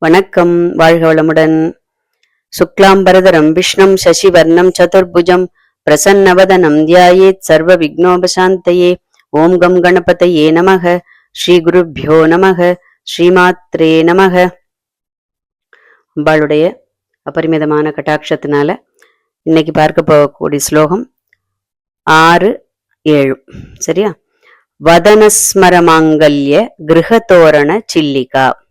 வணக்கம் வாழ்க வளமுடன். சுக்லாம்பரதரம் விஷ்ணம் சசிவர்ணம் சதுர்புஜம் பிரசன்னவதனம் தியாயேத் சர்வ விக்னோபசாந்தையே. ஓம் கம் கணபதையே நமக. ஸ்ரீ குருப்யோ நமக. ஸ்ரீமாத்ரே நமக. அம்பாளுடைய அபரிமிதமான கட்டாட்சத்தினால இன்னைக்கு பார்க்க போகக்கூடிய ஸ்லோகம் ஆறு ஏழு. சரியா? வதனஸ்மரமாங்கல்ய கிருஹதோரண சில்லிகா.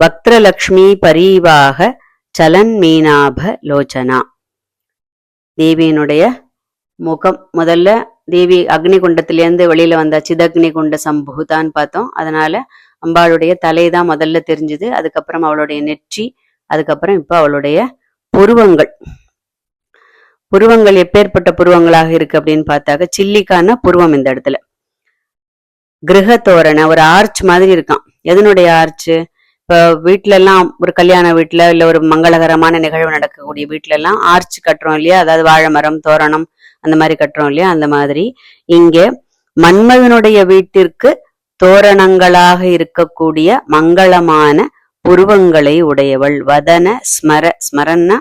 வக்ரலக்ஷ்மி பரீவாக சலன் மீனாப லோச்சனா. தேவியினுடைய முகம் முதல்ல தேவி அக்னி குண்டத்திலேருந்து வெளியில வந்த சிதக்னி குண்ட சம்புதான் பார்த்தோம். அதனால அம்பாளுடைய தலை தான் முதல்ல தெரிஞ்சுது. அதுக்கப்புறம் அவளுடைய நெற்றி அதுக்கப்புறம் இப்போ அவளுடைய புருவங்கள். புருவங்கள் எப்பேற்பட்ட புருவங்களாக இருக்கு அப்படின்னு பார்த்தாக்க சில்லிக்கான புருவம் இந்த இடத்துல. கிரகத்தோரண ஒரு ஆர்ச் மாதிரி இருக்கான் எதனுடைய ஆர்ச் இப்போ வீட்ல எல்லாம் ஒரு கல்யாண வீட்டில் இல்லை ஒரு மங்களகரமான நிகழ்வு நடக்கக்கூடிய வீட்ல எல்லாம் ஆர்ச் கட்டுறோம் இல்லையா? அதாவது வாழை மரம் தோரணம் அந்த மாதிரி கட்டுறோம் இல்லையா? அந்த மாதிரி. இங்கே மன்மதனுடைய வீட்டிற்கு தோரணங்களாக இருக்கக்கூடிய மங்களமான புருவங்களை உடையவள் வதன ஸ்மர ஸ்மரன்னா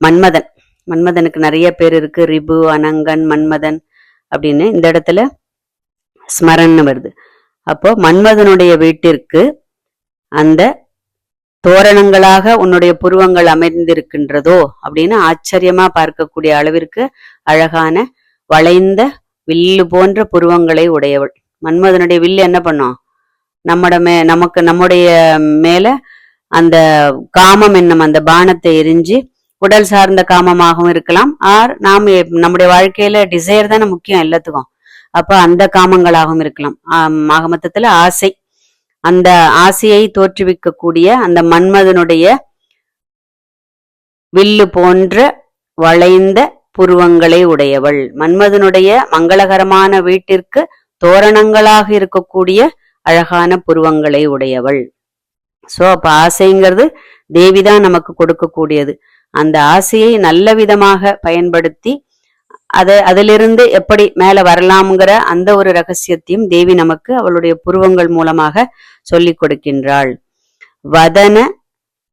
மன்மதன். மன்மதனுக்கு நிறைய பேர் இருக்கு. ரிபு அனங்கன் மன்மதன் அப்படின்னு இந்த இடத்துல ஸ்மரன்னு வருது. அப்போ மன்மதனுடைய வீட்டிற்கு அந்த தோரணங்களாக உன்னுடைய புருவங்கள் அமைந்திருக்கின்றதோ அப்படின்னு ஆச்சரியமா பார்க்கக்கூடிய அளவிற்கு அழகான வளைந்த வில்லு போன்ற புருவங்களை உடையவள். மன்மதனுடைய வில்லு என்ன பண்ணும்? நம்மட மே நமக்கு நம்முடைய மேல அந்த காமம் என்னும் அந்த பானத்தை எரிஞ்சு உடல் சார்ந்த காமமாகவும் இருக்கலாம். ஆர் நாம் நம்முடைய வாழ்க்கையில டிசைர் தானே முக்கியம் எல்லாத்துக்கும். அப்ப அந்த காமங்களாகவும் இருக்கலாம். ஆக மொத்தத்துல ஆசை. அந்த ஆசையை தோற்றுவிக்கக்கூடிய அந்த மன்மதனுடைய வில்லு போன்ற வளைந்த புருவங்களை உடையவள். மன்மதனுடைய மங்களகரமான வீட்டிற்கு தோரணங்களாக இருக்கக்கூடிய அழகான புருவங்களை உடையவள். சோ அப்ப ஆசைங்கிறது தேவிதான் நமக்கு கொடுக்கக்கூடியது. அந்த ஆசையை நல்ல விதமாக பயன்படுத்தி அதை அதிலிருந்து எப்படி மேல வரலாம்ங்கிற அந்த ஒரு ரகசியத்தையும் தேவி நமக்கு அவளுடைய புருவங்கள் மூலமாக சொல்லிக் கொடுக்கின்றாள். வதன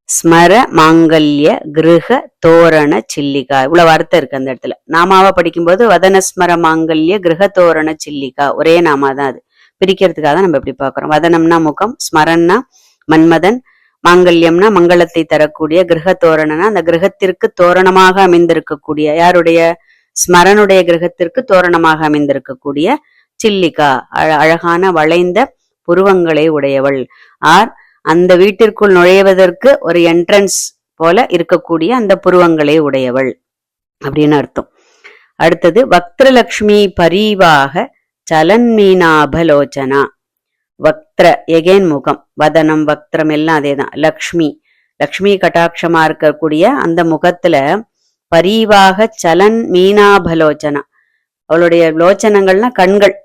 ஸ்மர மாங்கல்ய கிருஹ தோரண சில்லிகா. இவ்வளவு அர்த்தம் இருக்கு அந்த இடத்துல. நாமாவா படிக்கும்போது வதன ஸ்மர மாங்கல்ய கிரக தோரண சில்லிகா ஒரே நாமா தான் அது. பிரிக்கிறதுக்காக தான் நம்ம இப்படி பார்க்கிறோம். வதனம்னா முகம் ஸ்மரன்னா மன்மதன் மாங்கல்யம்னா மங்களத்தை தரக்கூடிய கிரக தோரணனா அந்த கிரகத்திற்கு தோரணமாக அமைந்திருக்கக்கூடிய யாருடைய ஸ்மரனுடைய கிரகத்திற்கு தோரணமாக அமைந்திருக்கக்கூடிய சில்லிகா அழகான வளைந்த புருவங்களை உடையவள். ஆர் அந்த வீட்டிற்குள் நுழைவதற்கு ஒரு என்ட்ரன்ஸ் போல இருக்கக்கூடிய அந்த புருவங்களை உடையவள் அப்படின்னு அர்த்தம். அடுத்தது வக்ரலக்ஷ்மி பரிவாக சலன்மீனாபலோச்சனா. வக்திர எகேன் முகம் வதனம் வக்திரம் எல்லாம் அதேதான். லக்ஷ்மி லக்ஷ்மி கட்டாட்சமா இருக்கக்கூடிய அந்த முகத்துல பரீவாக சலன் மீனாபலோச்சனா. அவளுடைய லோச்சனங்கள்னா கண்கள்.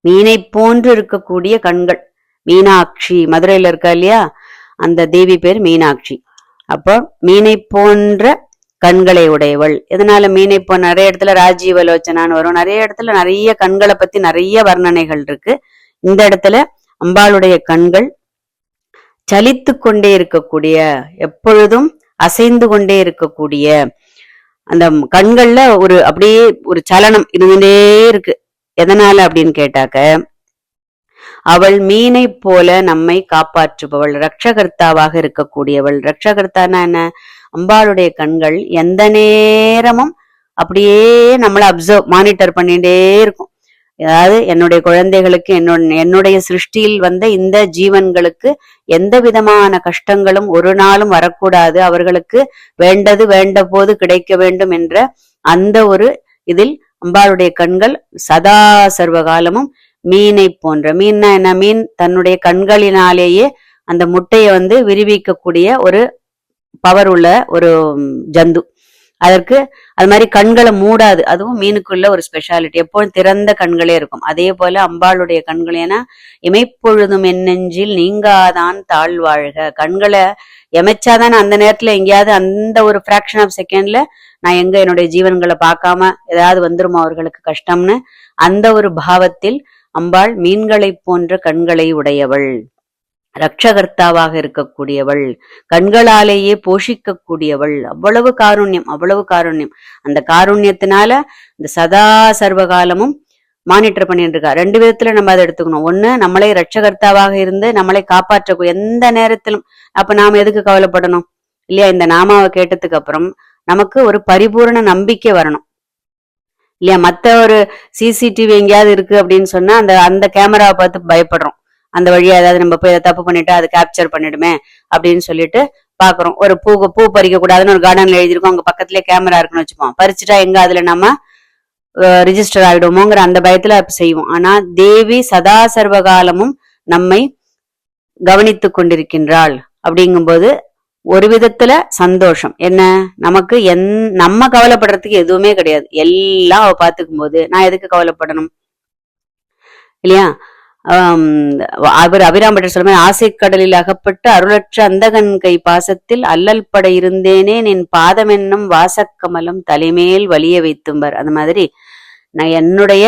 மீனை போன்று இருக்கக்கூடிய கண்கள். மீனாட்சி மதுரையில இருக்கா இல்லையா? அந்த தேவி பேர் மீனாட்சி. அப்போ மீனை போன்ற கண்களை உடையவள். இதனால மீனை போ நிறைய இடத்துல ராஜீவலோச்சனான்னு வரும். நிறைய இடத்துல நிறைய கண்களை பத்தி நிறைய வர்ணனைகள் இருக்கு. இந்த இடத்துல அம்பாளுடைய கண்கள் சலித்து கொண்டே இருக்கக்கூடிய எப்பொழுதும் அசைந்து கொண்டே இருக்கக்கூடிய அந்த கண்கள்ல ஒரு அப்படியே ஒரு சலனம் இருந்துட்டே இருக்கு. எதனால அப்படின்னு கேட்டாக்க அவள் மீனை போல நம்மை காப்பாற்றுபவள் ரட்சகர்த்தாவாக இருக்கக்கூடியவள். ரட்சகர்த்தானா என்ன? அம்பாளுடைய கண்கள் எந்த நேரமும் அப்படியே நம்மளை அப்சர்வ் மானிட்டர் பண்ணிட்டே இருக்கும். அதாவது என்னுடைய குழந்தைகளுக்கு என்னோட என்னுடைய சிருஷ்டியில் வந்த இந்த ஜீவன்களுக்கு எந்த விதமான கஷ்டங்களும் ஒரு நாளும் வரக்கூடாது. அவர்களுக்கு வேண்டது வேண்ட போது கிடைக்க வேண்டும் என்ற அந்த ஒரு இதில் அம்பாளுடைய கண்கள் சதா சர்வ காலமும் மீனை போன்ற மீன்னா என்ன? மீன் தன்னுடைய கண்களினாலேயே அந்த முட்டையை வந்து விரிவிக்கக்கூடிய ஒரு பவர் உள்ள ஒரு ஜந்து. அதற்கு அது மாதிரி கண்களை மூடாது. அதுவும் மீனுக்குள்ள ஒரு ஸ்பெஷாலிட்டி எப்போதும் திறந்த கண்களே இருக்கும். அதே போல அம்பாளுடைய கண்கள் ஏன்னா இமைப்பொழுதும் என் நெஞ்சில் நீங்காதான் தாழ்வாழ்க கண்களை எமைச்சாதான் அந்த நேரத்துல எங்கேயாவது அந்த ஒரு ஃப்ராக்ஷன் ஆஃப் செகண்ட்ல நான் எங்க என்னுடைய ஜீவன்களை பார்க்காம ஏதாவது வந்துருமோ அவர்களுக்கு கஷ்டம்னு அந்த ஒரு பாவத்தில் அம்பாள் மீன்களைப் போன்ற கண்களை உடையவள். ரட்சகர்த்தாவாக இருக்கக்கூடியவள் கண்களாலேயே போஷிக்கக்கூடியவள். அவ்வளவு காருண்யம் அவ்வளவு காருண்யம். அந்த காருண்யத்தினால இந்த சதா சர்வகாலமும் மானிட்டர் பண்ணிட்டு இருக்கா ரெண்டு விதத்துல நம்ம அதை எடுத்துக்கணும். ஒண்ணு நம்மளை ரட்சகர்த்தாவாக இருந்து நம்மளை காப்பாற்ற எந்த நேரத்திலும் அப்ப நாம எதுக்கு கவலைப்படணும்? இல்லையா? இந்த நாமாவை கேட்டதுக்கு அப்புறம் நமக்கு ஒரு பரிபூரண நம்பிக்கை வரணும். இல்லையா? மத்த ஒரு சிசிடிவி எங்கேயாவது இருக்கு அப்படின்னு சொன்னா அந்த அந்த கேமராவை பார்த்து பயப்படுறோம். அந்த வழியா ஏதாவது நம்ம போய் தப்பு பண்ணிட்டு அதை கேப்சர் பண்ணிடுமே அப்படின்னு சொல்லிட்டு பாக்குறோம். ஒரு பூ பூ பறிக்க கூடாதுன்னு ஒரு கார்டன்ல எழுதிருக்கோம் அங்க பக்கத்துலயே கேமரா இருக்குன்னு வச்சுப்போம். பறிச்சுட்டா எங்க அதுல நம்ம ரிஜிஸ்டர் ஆயிடுமோங்கிற அந்த பயத்துல செய்வோம். ஆனா தேவி சதா சர்வகாலமும் நம்மை கவனித்து கொண்டிருக்கின்றாள் அப்படிங்கும்போது ஒரு விதத்துல சந்தோஷம். என்ன? நமக்கு என் நம்ம கவலைப்படுறதுக்கு எதுவுமே கிடையாது. எல்லாம் அவ பாத்துக்கும் போது நான் எதுக்கு கவலைப்படணும்? இல்லையா? ஆம், அவர் அபிராம்பட்டர் சொல்லுமே ஆசைக்கடலில் அகப்பட்டு அருளற்ற அந்தகன் கை பாசத்தில் அல்லல் பட இருந்தேனே என் பாதம் என்னும் வாசக்கமலம் தலைமேல் வலிய வைத்தும்பர். அந்த மாதிரி நான் என்னுடைய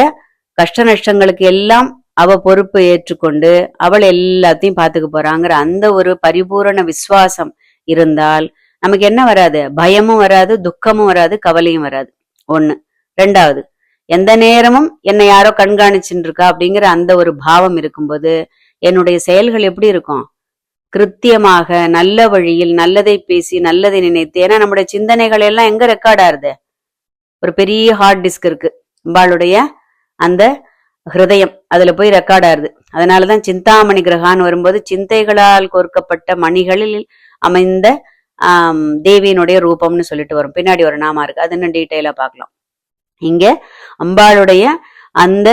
கஷ்ட நஷ்டங்களுக்கு எல்லாம் அவ பொறுப்பு ஏற்றுக்கொண்டு அவள் எல்லாத்தையும் பார்த்துக்க போறாங்கிற அந்த ஒரு பரிபூரண விசுவாசம் இருந்தால் நமக்கு என்ன வராது? பயமும் வராது துக்கமும் வராது கவலையும் வராது. ஒண்ணு. ரெண்டாவது எந்த நேரமும் என்னை யாரோ கண்காணிச்சுட்டு இருக்கா அப்படிங்கிற அந்த ஒரு பாவம் இருக்கும்போது என்னுடைய செயல்கள் எப்படி இருக்கும்? கிருத்தியமாக நல்ல வழியில் நல்லதை பேசி நல்லதை நினைத்து. ஏன்னா நம்முடைய சிந்தனைகள் எல்லாம் எங்க ரெக்கார்ட் ஆறுது ஒரு பெரிய ஹார்ட் டிஸ்க் இருக்கு. அம்பாளுடைய அந்த ஹிருதயம் அதுல போய் ரெக்கார்ட் ஆறுது அதனாலதான் சிந்தாமணி கிரகான்னு வரும்போது சிந்தைகளால் கோர்க்கப்பட்ட மணிகளில் அமைந்த ஆஹ் தேவியினுடைய ரூபம்னு சொல்லிட்டு வரும். பின்னாடி ஒரு நாமா இருக்கு. அது இன்னும் டீட்டெயிலா பார்க்கலாம். இங்க அம்பாளுடைய அந்த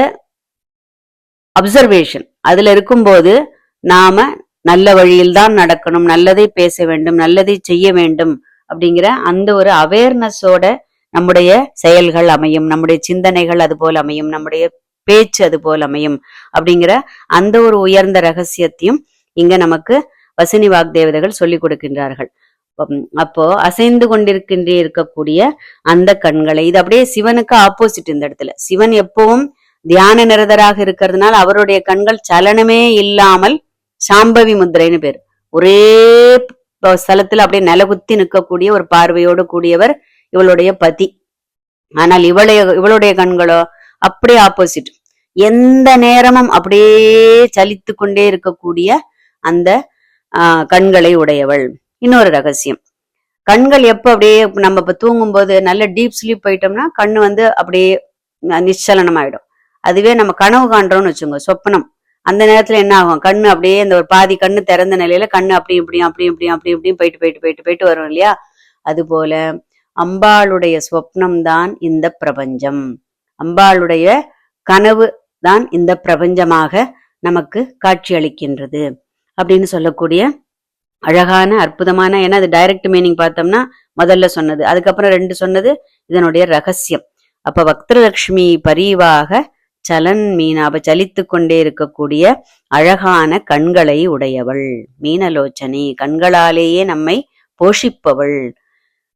அப்சர்வேஷன் அதுல இருக்கும்போது நாம நல்ல வழியில் தான் நடக்கணும் நல்லதை பேச வேண்டும் நல்லதை செய்ய வேண்டும் அப்படிங்கிற அந்த ஒரு அவேர்னஸோட நம்முடைய செயல்கள் அமையும் நம்முடைய சிந்தனைகள் அது போல் அமையும் நம்முடைய பேச்சு அது போல அமையும் அப்படிங்கிற அந்த ஒரு உயர்ந்த ரகசியத்தையும் இங்க நமக்கு வசினி வாக்தேவதைகள் சொல்லிக் கொடுக்கின்றார்கள். அப்போ அசைந்து கொண்டிருக்கின்ற இருக்கக்கூடிய அந்த கண்களை இது அப்படியே சிவனுக்கு ஆப்போசிட் இந்த இடத்துல. சிவன் எப்பவும் தியான நிரதராக இருக்கிறதுனால அவருடைய கண்கள் சலனமே இல்லாமல் சாம்பவி முத்திரைன்னு பேர். ஒரே ஸ்தலத்துல அப்படியே நிலகுத்தி நிற்கக்கூடிய ஒரு பார்வையோடு கூடியவர் இவளுடைய பதி. ஆனால் இவளுடைய இவளுடைய கண்களோ அப்படியே ஆப்போசிட் எந்த நேரமும் அப்படியே சலித்து கொண்டே இருக்கக்கூடிய அந்த ஆஹ், கண்களை உடையவள். இன்னொரு ரகசியம். கண்கள் எப்போ அப்படியே நம்ம இப்ப தூங்கும்போது நல்ல டீப் ஸ்லீப் போயிட்டோம்னா கண்ணு வந்து அப்படியே நிச்சலனம் ஆயிடும் அதுவே நம்ம கனவு காண்றோம்னு வச்சுக்கோங்க சொப்பனம். அந்த நேரத்துல என்ன ஆகும்? கண்ணு அப்படியே இந்த ஒரு பாதி கண்ணு திறந்த நிலையில கண்ணு அப்படி இப்படியும் அப்படி இப்படியும் அப்படி இப்படியும் போயிட்டு போயிட்டு போயிட்டு போயிட்டு வரும் இல்லையா? அது போல அம்பாளுடைய சொப்னம் தான் இந்த பிரபஞ்சம். அம்பாளுடைய கனவு தான் இந்த பிரபஞ்சமாக நமக்கு காட்சியளிக்கின்றது அப்படின்னு சொல்லக்கூடிய அழகான அற்புதமான ஏன்னா அது டைரக்ட் மீனிங் பார்த்தோம்னா முதல்ல சொன்னது. அதுக்கப்புறம் ரெண்டு சொன்னது இதனுடைய ரகசியம். அப்ப வக்ரலட்சுமி பரிவாக சலன் மீனாப சலித்து கொண்டே இருக்கக்கூடிய அழகான கண்களை உடையவள். மீனலோச்சனை கண்களாலேயே நம்மை போஷிப்பவள்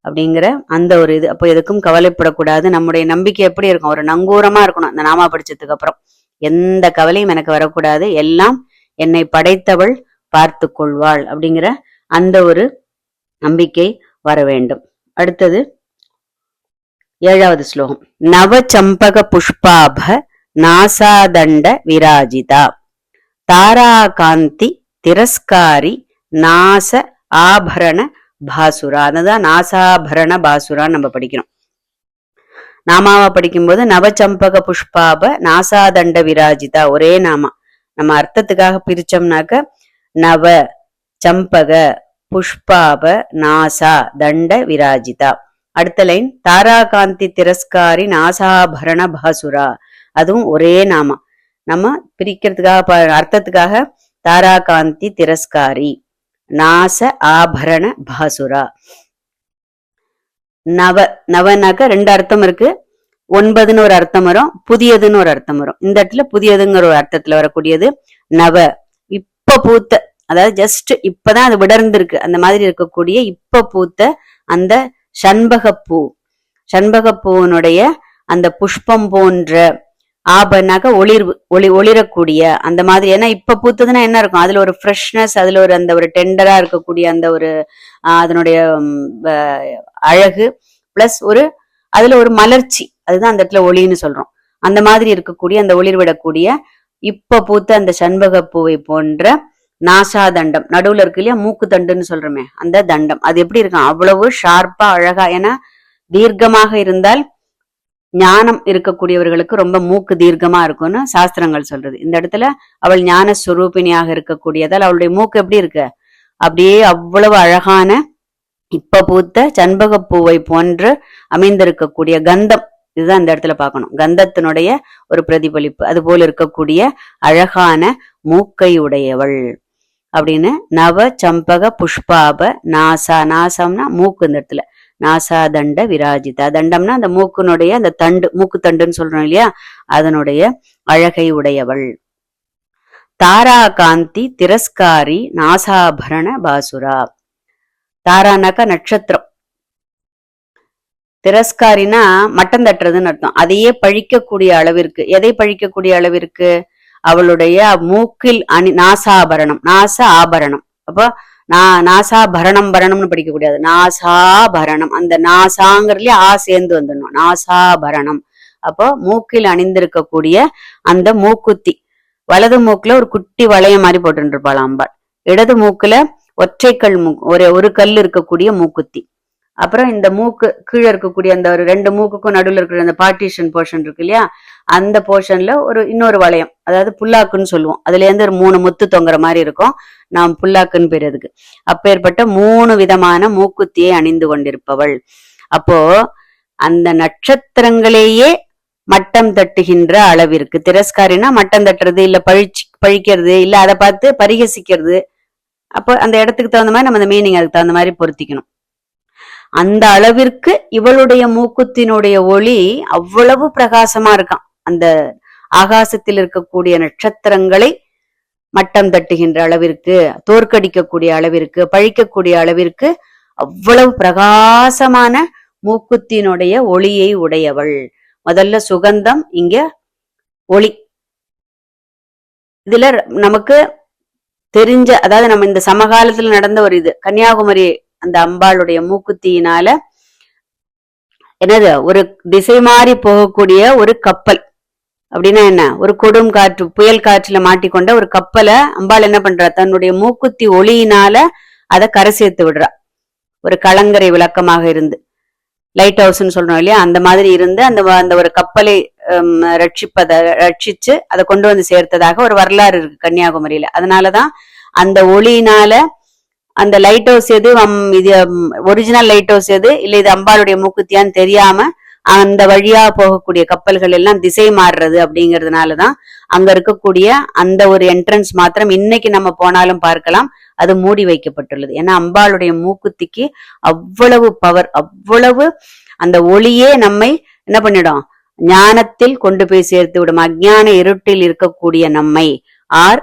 அப்படிங்கிற அந்த ஒரு இது. அப்போ எதுக்கும் கவலைப்படக்கூடாது. நம்முடைய நம்பிக்கை எப்படி இருக்கும்? ஒரு நங்கூரமா இருக்கணும் அந்த நாமா படிச்சதுக்கு அப்புறம். எந்த கவலையும் எனக்கு வரக்கூடாது. எல்லாம் என்னை படைத்தவள் பார்த்து கொள்வாள் அப்படிங்கிற அந்த ஒரு நம்பிக்கை வர வேண்டும். அடுத்தது ஏழாவது ஸ்லோகம். நவச்சம்பக புஷ்பாப நாசாதண்ட விராஜிதா. தாராகாந்தி திரஸ்காரி நாச ஆபரண பாசுரா. அதுதான் நாசாபரண பாசுரான்னு நம்ம படிக்கிறோம். நாமாவை படிக்கும்போது நவச்சம்பக புஷ்பாப நாசாதண்ட விராஜிதா. ஒரே நாமா. நம்ம அர்த்தத்துக்காக பிரிச்சோம்னாக்க நவ சம்பக புஷ்பாப நாசா தண்ட விராஜிதா. அடுத்த லைன் தாராகாந்தி திரஸ்காரி நாசாபரண பாசுரா. அதுவும் ஒரே நாமா. நம்ம பிரிக்கிறதுக்காக அர்த்தத்துக்காக தாராகாந்தி திரஸ்காரி நாச ஆபரண பாசுரா. நவ நவனாக்க ரெண்டு அர்த்தம் இருக்கு. ஒன்பதுன்னு ஒரு அர்த்தம் வரும் புதியதுன்னு ஒரு அர்த்தம் வரும். இந்த இடத்துல புதியதுங்கிற ஒரு அர்த்தத்துல வரக்கூடியது நவ. இப்ப பூத்த அதாவது ஜஸ்ட் இப்பதான் அது விடர்ந்திருக்கு. அந்த மாதிரி இருக்கக்கூடிய இப்ப பூத்த அந்த சண்பகப்பூ. சண்பகப்பூவினுடைய அந்த புஷ்பம் போன்ற ஆபனாக்க ஒளிர்வு ஒளி ஒளிரக்கூடிய அந்த மாதிரி. ஏன்னா இப்ப பூத்ததுன்னா என்ன இருக்கும்? அதுல ஒரு ஃப்ரெஷ்னஸ் அதுல ஒரு அந்த ஒரு டெண்டரா இருக்கக்கூடிய அந்த ஒரு அதனுடைய அழகு பிளஸ் ஒரு அதுல ஒரு மலர்ச்சி. அதுதான் அந்த இடத்துல ஒளின்னு சொல்றோம். அந்த மாதிரி இருக்கக்கூடிய அந்த ஒளிர்விடக்கூடிய இப்ப பூத்த அந்த சண்பக பூவை போன்ற நாசா தண்டம். நடுவுல இருக்கு இல்லையா? மூக்கு தண்டுன்னு சொல்றோமே அந்த தண்டம். அது எப்படி இருக்கும்? அவ்வளவு ஷார்ப்பா அழகா ஏன்னா தீர்க்கமாக இருந்தால் ஞானம் இருக்கக்கூடியவர்களுக்கு ரொம்ப மூக்கு தீர்க்கமா இருக்கும்னு சாஸ்திரங்கள் சொல்றது. இந்த இடத்துல அவள் ஞான சுரூபிணியாக இருக்கக்கூடியதால் அவளுடைய மூக்கு எப்படி இருக்கு? அப்படியே அவ்வளவு அழகான இப்ப பூத்த சண்பகப்பூவை போன்று அமைந்திருக்கக்கூடிய கந்தம். இதுதான் இந்த இடத்துல பார்க்கணும். கந்தத்தினுடைய ஒரு பிரதிபலிப்பு. அது போல இருக்கக்கூடிய அழகான மூக்கை உடையவள். அப்படின்னு நவ சம்பக புஷ்பாப நாசா. நாசம்னா மூக்கு இந்த இடத்துல. நாசா தண்ட விராஜிதா. தண்டம்னா அந்த மூக்குனுடைய அந்த தண்டு மூக்கு தண்டுன்னு சொல்றோம் இல்லையா? அதனுடைய அழகை உடையவள். தாரா காந்தி திரஸ்காரி நாசாபரண பாசுரா. தாரானாக்கா நட்சத்திரம். திரஸ்காரினா மட்டம் தட்டுறதுன்னு அர்த்தம். அதையே பழிக்கக்கூடிய அளவிற்கு. எதை பழிக்கக்கூடிய அளவிற்கு? அவளுடைய மூக்கில் அணி நாசாபரணம் நாச ஆபரணம் அப்போ நா- நாசாபரணம் பரணம்னு படிக்க கூடாது நாசாபரணம். அந்த நாசாங்கிறதுலயே ஆ சேர்ந்து வந்துடணும். நாசாபரணம். அப்போ மூக்கில் அணிந்திருக்கக்கூடிய அந்த மூக்குத்தி. வலது மூக்குல ஒரு குட்டி வளைய மாதிரி போட்டுருப்பாள் அம்பாள். இடது மூக்குல ஒற்றைக்கல் மூ ஒரு ஒரு கல் இருக்கக்கூடிய மூக்குத்தி. அப்புறம் இந்த மூக்கு கீழே இருக்கக்கூடிய அந்த ஒரு ரெண்டு மூக்குக்கும் நடுவில் இருக்கிற அந்த பார்ட்டிஷன் போர்ஷன் இருக்கு இல்லையா? அந்த போர்ஷன்ல ஒரு இன்னொரு வளையம் அதாவது புல்லாக்குன்னு சொல்லுவோம். அதுல இருந்து ஒரு மூணு முத்து தொங்குற மாதிரி இருக்கும். நாம் புல்லாக்குன்னு பேர் அதுக்கு அப்பேற்பட்ட மூணு விதமான மூக்குத்தியை அணிந்து கொண்டிருப்பவள். அப்போ அந்த நட்சத்திரங்களையே மட்டம் தட்டுகின்ற அளவிற்கு திரஸ்காரினா மட்டம் தட்டுறது இல்ல பழிச்சு பழிக்கிறது இல்ல அதை பார்த்து பரிகசிக்கிறது அப்போ அந்த இடத்துக்கு தகுந்த மாதிரி நம்ம அந்த மீனிங் அதுக்கு தகுந்த மாதிரி பொருத்திக்கணும். அந்த அளவிற்கு இவளுடைய மூக்குத்தினுடைய ஒளி அவ்வளவு பிரகாசமா இருக்கான் அந்த ஆகாசத்தில் இருக்கக்கூடிய நட்சத்திரங்களை மட்டம் தட்டுகின்ற அளவிற்கு தோற்கடிக்கக்கூடிய அளவிற்கு பழிக்கக்கூடிய அளவிற்கு அவ்வளவு பிரகாசமான மூக்குத்தினுடைய ஒளியை உடையவள். முதல்ல சுகந்தம் இங்க ஒளி. இதுல நமக்கு தெரிஞ்ச அதாவது நம்ம இந்த சமகாலத்துல நடந்த ஒரு இது கன்னியாகுமரி அந்த அம்பாளுடைய மூக்குத்தியினால என்னது ஒரு திசை மாறி போகக்கூடிய ஒரு கப்பல். அப்படின்னா என்ன? ஒரு கொடும் காற்று புயல் காற்றுல மாட்டிக்கொண்ட ஒரு கப்பலை அம்பாள் என்ன பண்றா? தன்னுடைய மூக்குத்தி ஒளியினால அதை கரை சேர்த்து விடுறா. ஒரு கலங்கரை விளக்கமாக இருந்து. லைட் ஹவுஸ்னு சொல்றோம் இல்லையா? அந்த மாதிரி இருந்து அந்த அந்த ஒரு கப்பலை ரட்சிப்பதை ரட்சிச்சு அதை கொண்டு வந்து சேர்த்ததாக ஒரு வரலாறு இருக்கு கன்னியாகுமரியில. அதனாலதான் அந்த ஒளியினால அந்த லைட் ஹவுஸ் எது இது ஒரிஜினல் லைட் ஹவுஸ் எது இல்லை இது அம்பாளுடைய மூக்குத்தியான்னு தெரியாம அந்த வழியா போகக்கூடிய கப்பல்கள் எல்லாம் திசை மாறுறது அப்படிங்கிறதுனாலதான் அங்க இருக்கக்கூடிய அந்த ஒரு என்ட்ரன்ஸ் மாத்திரம் இன்னைக்கு நம்ம போனாலும் பார்க்கலாம். அது மூடி வைக்கப்பட்டுள்ளது. ஏன்னா அம்பாளுடைய மூக்குத்திக்கு அவ்வளவு பவர் அவ்வளவு அந்த ஒளியே நம்மை என்ன பண்ணிடும்? ஞானத்தில் கொண்டு போய் சேர்த்து விடும். அஞ்ஞான இருட்டில் இருக்கக்கூடிய நம்மை. ஆர்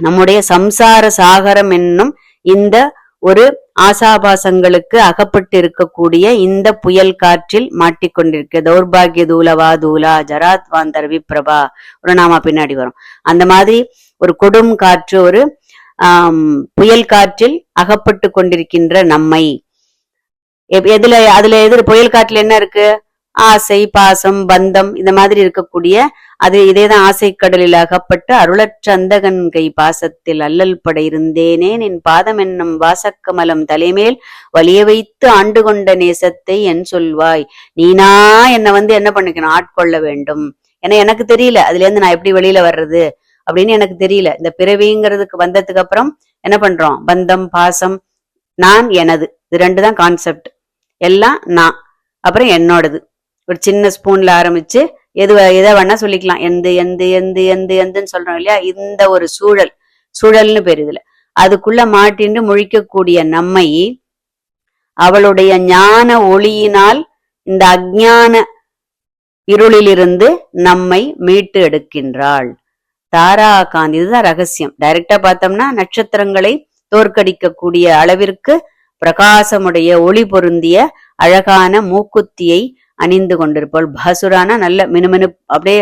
நம்முடைய சம்சார சாகரம் என்னும் இந்த ஒரு ஆசாபாசங்களுக்கு அகப்பட்டு இருக்கக்கூடிய இந்த புயல் காற்றில் மாட்டிக்கொண்டிருக்க. தௌர்பாகிய தூலவா தூலா ஜராத் வாந்தர் விப்ரபா ஒரு நாமா பின்னாடி வரும். அந்த மாதிரி ஒரு கொடும் காற்று ஒரு ஆஹ் புயல் காற்றில் அகப்பட்டு கொண்டிருக்கின்ற நம்மை. எப்- எதுல அதுல எது புயல் காற்றுல என்ன இருக்கு? ஆசை பாசம் பந்தம் இந்த மாதிரி இருக்கக்கூடிய அது இதேதான் ஆசை கடலில் அகப்பட்டு அருளற்ற அந்தகன் கை பாசத்தில் அல்லல் பட இருந்தேனே என் பாதம் என்னும் வாசக்கமலம் தலைமேல் வலிய வைத்து ஆண்டு கொண்ட நேசத்தை என் சொல்வாய். நீனா என்னை வந்து என்ன பண்ணிக்கணும்? ஆட்கொள்ள வேண்டும். ஏன்னா எனக்கு தெரியல அதுல இருந்து நான் எப்படி வெளியில வர்றது அப்படின்னு எனக்கு தெரியல. இந்த பிறவிங்கிறதுக்கு வந்ததுக்கு அப்புறம் என்ன பண்றோம்? பந்தம் பாசம் நான் எனது. இது ரெண்டு தான் கான்செப்ட் எல்லாம் நான் அப்புறம் என்னோடது. ஒரு சின்ன ஸ்பூன்ல ஆரம்பிச்சு எது எதை வேணா சொல்லிக்கலாம். எந்த எந்த எந்த எந்த எந்தன்னு சொல்றோம் இல்லையா? இந்த ஒரு சூழல் சூழல்னு பேர் இதுல. அதுக்குள்ள மாட்டிண்டு முழிக்கக்கூடிய நம்மை அவளுடைய ஞான ஒளியினால் இந்த அஜான இருளிலிருந்து நம்மை மீட்டு எடுக்கின்றாள். தாரா காந்தி இதுதான் ரகசியம். டைரக்டா பார்த்தோம்னா நட்சத்திரங்களை தோற்கடிக்கக்கூடிய அளவிற்கு பிரகாசமுடைய ஒளி பொருந்திய அழகான மூக்குத்தியை அணிந்து கொண்டிருப்பவள். பாசுரானா நல்ல மினுமினு அப்படியே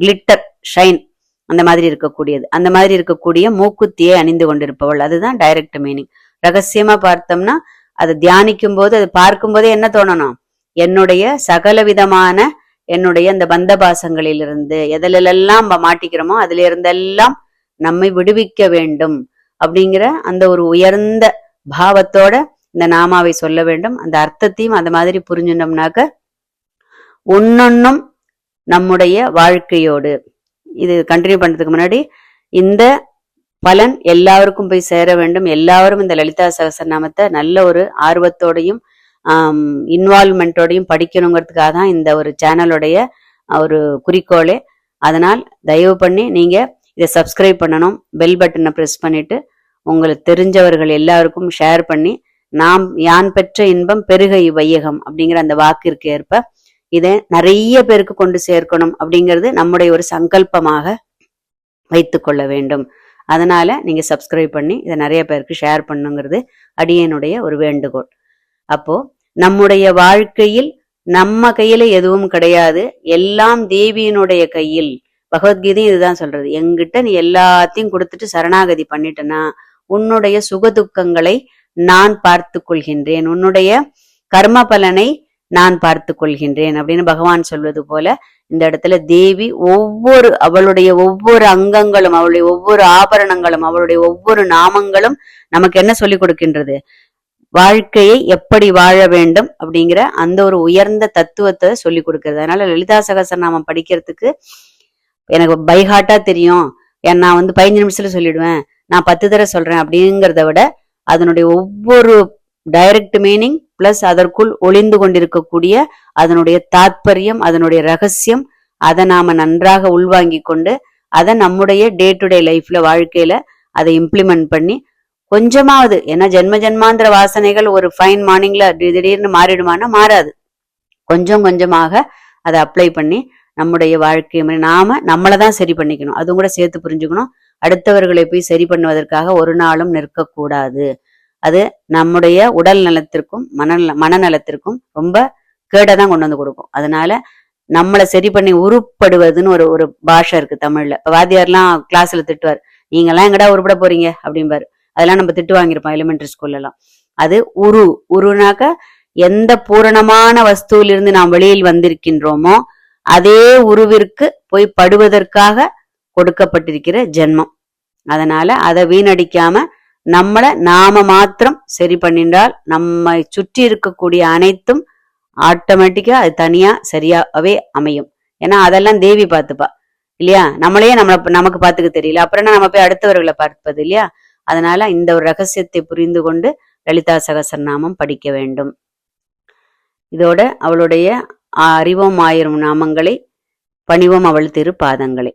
கிளிட்டர் ஷைன் அந்த மாதிரி இருக்கக்கூடியது. அந்த மாதிரி இருக்கக்கூடிய மூக்குத்தியை அணிந்து கொண்டிருப்பவள். அதுதான் டைரக்ட் மீனிங் ரகசியமா பார்த்தோம்னா அதை தியானிக்கும் போது அது பார்க்கும் போதே என்ன தோணணும்? என்னுடைய சகல விதமான என்னுடைய அந்த பாசங்களிலிருந்து எதிலெல்லாம் மாட்டிக்கிறோமோ அதுல இருந்தெல்லாம் நம்மை விடுவிக்க வேண்டும் அப்படிங்கிற அந்த ஒரு உயர்ந்த பாவத்தோட இந்த நாமாவை சொல்ல வேண்டும். அந்த அர்த்தத்தையும் அந்த மாதிரி புரிஞ்சுட்டோம்னாக்க ஒன்னொன்னும் நம்முடைய வாழ்க்கையோடு. இது கண்டினியூ பண்றதுக்கு முன்னாடி இந்த பலன் எல்லாருக்கும் போய் சேர வேண்டும். எல்லாரும் இந்த லலிதா சகசரநாமத்தை நல்ல ஒரு ஆர்வத்தோடையும் இன்வால்மெண்ட்டோடையும் படிக்கணுங்கிறதுக்காக தான் இந்த ஒரு சேனலுடைய ஒரு குறிக்கோளே. அதனால் தயவு பண்ணி நீங்கள் இதை சப்ஸ்கிரைப் பண்ணணும். பெல் பட்டனை ப்ரெஸ் பண்ணிட்டு உங்களுக்கு தெரிஞ்சவர்கள் எல்லாருக்கும் ஷேர் பண்ணி நாம் யான் பெற்ற இன்பம் பெருக வையகம் அப்படிங்கிற அந்த வாக்கிற்கு ஏற்ப இதை நிறைய பேருக்கு கொண்டு சேர்க்கணும் அப்படிங்கிறது நம்முடைய ஒரு சங்கல்பமாக வைத்துக்கொள்ள வேண்டும். அதனால நீங்க சப்ஸ்கிரைப் பண்ணி இதை நிறைய பேருக்கு ஷேர் பண்ணுங்கிறது அடியனுடைய ஒரு வேண்டுகோள். அப்போ நம்முடைய வாழ்க்கையில் நம்ம கையில எதுவும் கிடையாது. எல்லாம் தேவியினுடைய கையில். பகவத்கீதை இதுதான் சொல்றது. எங்கிட்ட நீ எல்லாத்தையும் கொடுத்துட்டு சரணாகதி பண்ணிட்டனா உன்னுடைய சுகதுக்கங்களை நான் பார்த்து கொள்கின்றேன். உன்னுடைய கர்ம பலனை நான் பார்த்து கொள்கின்றேன் அப்படின்னு பகவான் சொல்வது போல இந்த இடத்துல தேவி ஒவ்வொரு அவளுடைய ஒவ்வொரு அங்கங்களும் அவளுடைய ஒவ்வொரு ஆபரணங்களும் அவளுடைய ஒவ்வொரு நாமங்களும் நமக்கு என்ன சொல்லி கொடுக்கின்றது? வாழ்க்கையை எப்படி வாழ வேண்டும் அப்படிங்கிற அந்த ஒரு உயர்ந்த தத்துவத்தை சொல்லி கொடுக்கறது. அதனால லலிதா சகசரநாமம் படிக்கிறதுக்கு எனக்கு பைஹாட்டா தெரியும். ஏன் நான் வந்து பதினஞ்சு நிமிஷத்துல சொல்லிடுவேன். நான் பத்து தடவை சொல்றேன் அப்படிங்கிறத விட அதனுடைய ஒவ்வொரு டைரக்ட் மீனிங் பிளஸ் அதற்குள் ஒளிந்து கொண்டிருக்கக்கூடிய அதனுடைய தாத்பரியம் அதனுடைய ரகசியம் அதை நாம நன்றாக உள்வாங்கி கொண்டு அதை நம்முடைய டே டு டே லைஃப்ல வாழ்க்கையில அதை இம்ப்ளிமெண்ட் பண்ணி கொஞ்சமாவது ஏன்னா ஜென்ம ஜென்மாந்திர வாசனைகள் ஒரு ஃபைன் மார்னிங்ல திடீர்னு மாறிடுமானா மாறாது. கொஞ்சம் கொஞ்சமாக அதை அப்ளை பண்ணி நம்முடைய வாழ்க்கை நாம நம்மளை தான் சரி பண்ணிக்கணும். அதுவும் கூட சேர்த்து புரிஞ்சுக்கணும். அடுத்தவர்களை போய் சரி பண்ணுவதற்காக ஒரு நாளும் நிற்கக்கூடாது. அது நம்முடைய உடல் நலத்திற்கும் மன மனநலத்திற்கும் ரொம்ப கேடை தான் கொண்டு வந்து கொடுக்கும். அதனால நம்மளை சரி பண்ணி உருப்படுவதுன்னு ஒரு ஒரு பாஷை இருக்கு தமிழ்ல. வாத்தியார்லாம் கிளாஸ்ல திட்டுவார் நீங்கெல்லாம் எங்கடா உருப்பட போறீங்க? அப்படிம்பாரு. அதெல்லாம் நம்ம திட்டு வாங்கியிருப்போம் எலிமெண்ட்ரி ஸ்கூல்ல எல்லாம் அது உரு உருனாக்க எந்த பூரணமான வஸ்துவிலிருந்து நாம் வெளியில் வந்திருக்கின்றோமோ அதே உருவிற்கு போய் படுவதற்காக கொடுக்கப்பட்டிருக்கிற ஜென்மம். அதனால அதை வீணடிக்காம நம்மள நாம மாத்திரம் சரி பண்ணின்றால் நம்மை சுற்றி இருக்கக்கூடிய அனைத்தும் ஆட்டோமேட்டிக்கா அது தனியா சரியாவே அமையும். ஏன்னா அதெல்லாம் தேவி பார்த்துப்பா. இல்லையா? நம்மளையே நம்மளை நமக்கு பார்த்துக்க தெரியல. அப்புறம் நம்ம போய் அடுத்தவர்களை பார்ப்பது இல்லையா? அதனால இந்த ஒரு ரகசியத்தை புரிந்து கொண்டு லலிதா சகசரநாமம் படிக்க வேண்டும். இதோட அவளுடைய அறிவோம் ஆயிரம் நாமங்களை பணிவோம் அவள் திரு பாதங்களை.